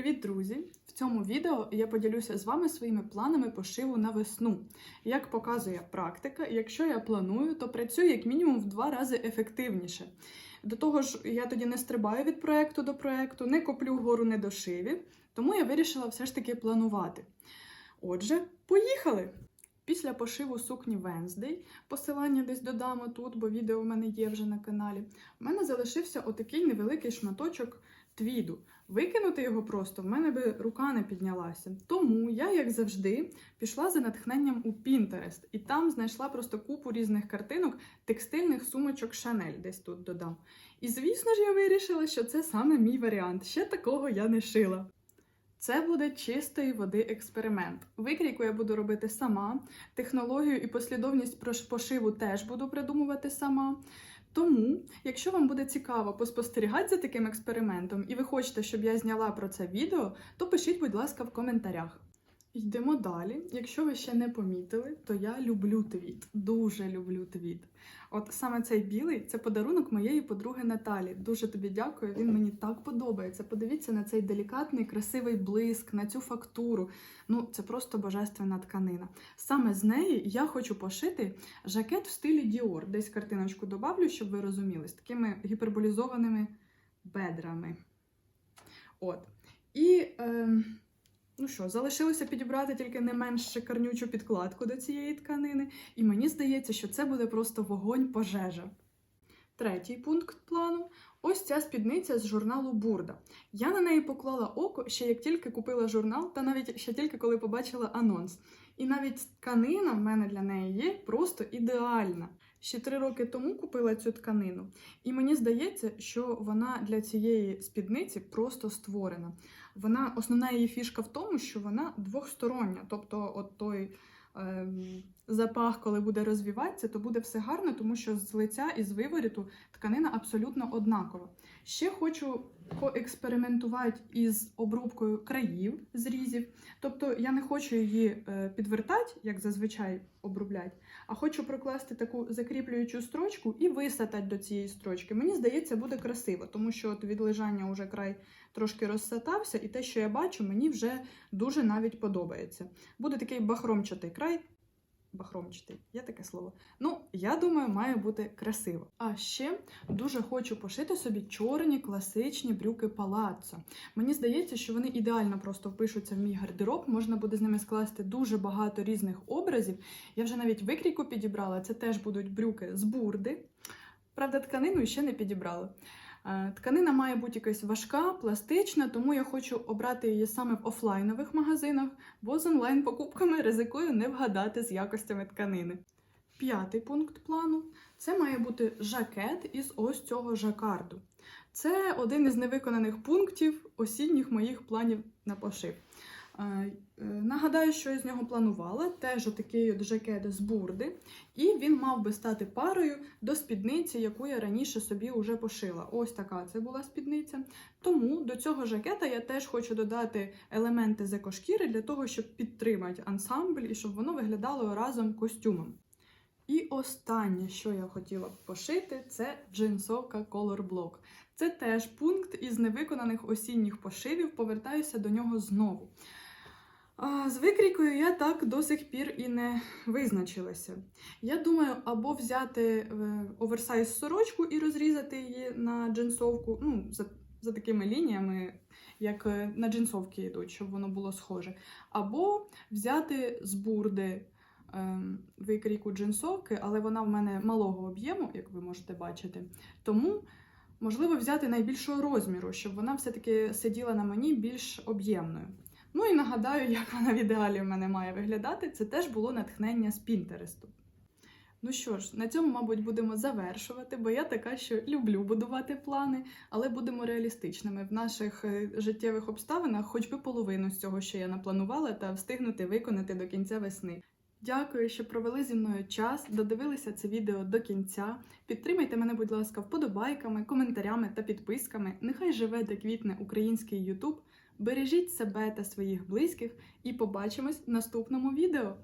Привіт, друзі! В цьому відео я поділюся з вами своїми планами пошиву на весну. Як показує практика, якщо я планую, то працюю як мінімум в два рази ефективніше. До того ж, я тоді не стрибаю від проекту до проекту, не коплю гору недошивів, тому я вирішила все ж таки планувати. Отже, поїхали! Після пошиву сукні Wednesday, посилання десь додамо тут, бо відео в мене є вже на каналі. У мене залишився отакий невеликий шматочок твіду. Викинути його просто в мене би рука не піднялася. Тому я, як завжди, пішла за натхненням у Pinterest і там знайшла просто купу різних картинок текстильних сумочок Chanel, десь тут додам. І звісно ж, я вирішила, що це саме мій варіант. Ще такого я не шила. Це буде чистої води експеримент. Викрійку я буду робити сама. Технологію і послідовність пошиву теж буду придумувати сама. Тому, якщо вам буде цікаво поспостерігати за таким експериментом, і ви хочете, щоб я зняла про це відео, то пишіть, будь ласка, в коментарях. Йдемо далі. Якщо ви ще не помітили, то я люблю твіт. Дуже люблю твіт. От саме цей білий це подарунок моєї подруги Наталі. Дуже тобі дякую. Він мені так подобається. Подивіться на цей делікатний, красивий блиск, на цю фактуру. Ну, це просто божественна тканина. Саме з неї я хочу пошити жакет в стилі Dior. Десь картиночку добавлю, щоб ви розуміли, з такими гіперболізованими бедрами. От. І. ем, Ну що, залишилося підібрати тільки не менш шикарнючу підкладку до цієї тканини, і мені здається, що це буде просто вогонь пожежа. Третій пункт плану ось ця спідниця з журналу Бурда. Я на неї поклала око ще як тільки купила журнал, та навіть ще тільки коли побачила анонс. І навіть тканина в мене для неї є просто ідеальна. Ще три роки тому купила цю тканину, і мені здається, що вона для цієї спідниці просто створена. Вона основна її фішка в тому, що вона двохстороння. Тобто, от той запах, коли буде розвіватися, то буде все гарно, тому що з лиця і з виворіту тканина абсолютно однакова. Ще хочу поекспериментувати із обрубкою країв зрізів. Тобто я не хочу її е, підвертати, як зазвичай оброблять, а хочу прокласти таку закріплюючу строчку і висатати до цієї строчки. Мені здається, буде красиво, тому що от від лежання вже край трошки розсатався, і те, що я бачу, мені вже дуже навіть подобається. Буде такий бахромчатий край. Бахромчатий, є таке слово. Ну, я думаю, має бути красиво. А ще дуже хочу пошити собі чорні класичні брюки палаццо. Мені здається, що вони ідеально просто впишуться в мій гардероб. Можна буде з ними скласти дуже багато різних образів. Я вже навіть викрійку підібрала. Це теж будуть брюки з бурди. Правда, тканину ще не підібрала. Е, Тканина має бути якась важка, пластична, тому я хочу обрати її саме в офлайнових магазинах, бо з онлайн-покупками ризикую не вгадати з якостями тканини. П'ятий пункт плану це має бути жакет із ось цього жакарду. Це один із невиконаних пунктів осінніх моїх планів на пошив. Е, Нагадаю, що я з нього планувала теж отакий от жакет з бурди, і він мав би стати парою до спідниці, яку я раніше собі вже пошила. Ось така це була спідниця. Тому до цього жакета я теж хочу додати елементи з екошкіри для того, щоб підтримати ансамбль і щоб воно виглядало разом костюмом. І останнє, що я хотіла б пошити, це джинсовка Color Block. Це теж пункт із невиконаних осінніх пошивів, повертаюся до нього знову. З викрійкою я так до сих пір і не визначилася. Я думаю, або взяти е, оверсайз сорочку і розрізати її на джинсовку, ну, за, за такими лініями, як е, на джинсовки йдуть, щоб воно було схоже. Або взяти з бурди ем, викрійку джинсовки, але вона в мене малого об'єму, як ви можете бачити. Тому можливо взяти найбільшого розміру, щоб вона все-таки сиділа на мені більш об'ємною. Ну і нагадаю, як вона в ідеалі в мене має виглядати. Це теж було натхнення з Пінтересту. Ну що ж, на цьому, мабуть, будемо завершувати, бо я така, що люблю будувати плани, але будемо реалістичними в наших е, життєвих обставинах, хоч би половину з цього, що я напланувала, та встигнути виконати до кінця весни. Дякую, що провели зі мною час, додивилися це відео до кінця. Підтримайте мене, будь ласка, вподобайками, коментарями та підписками. Нехай живе та квітне український Ютуб. Бережіть себе та своїх близьких і побачимось в наступному відео.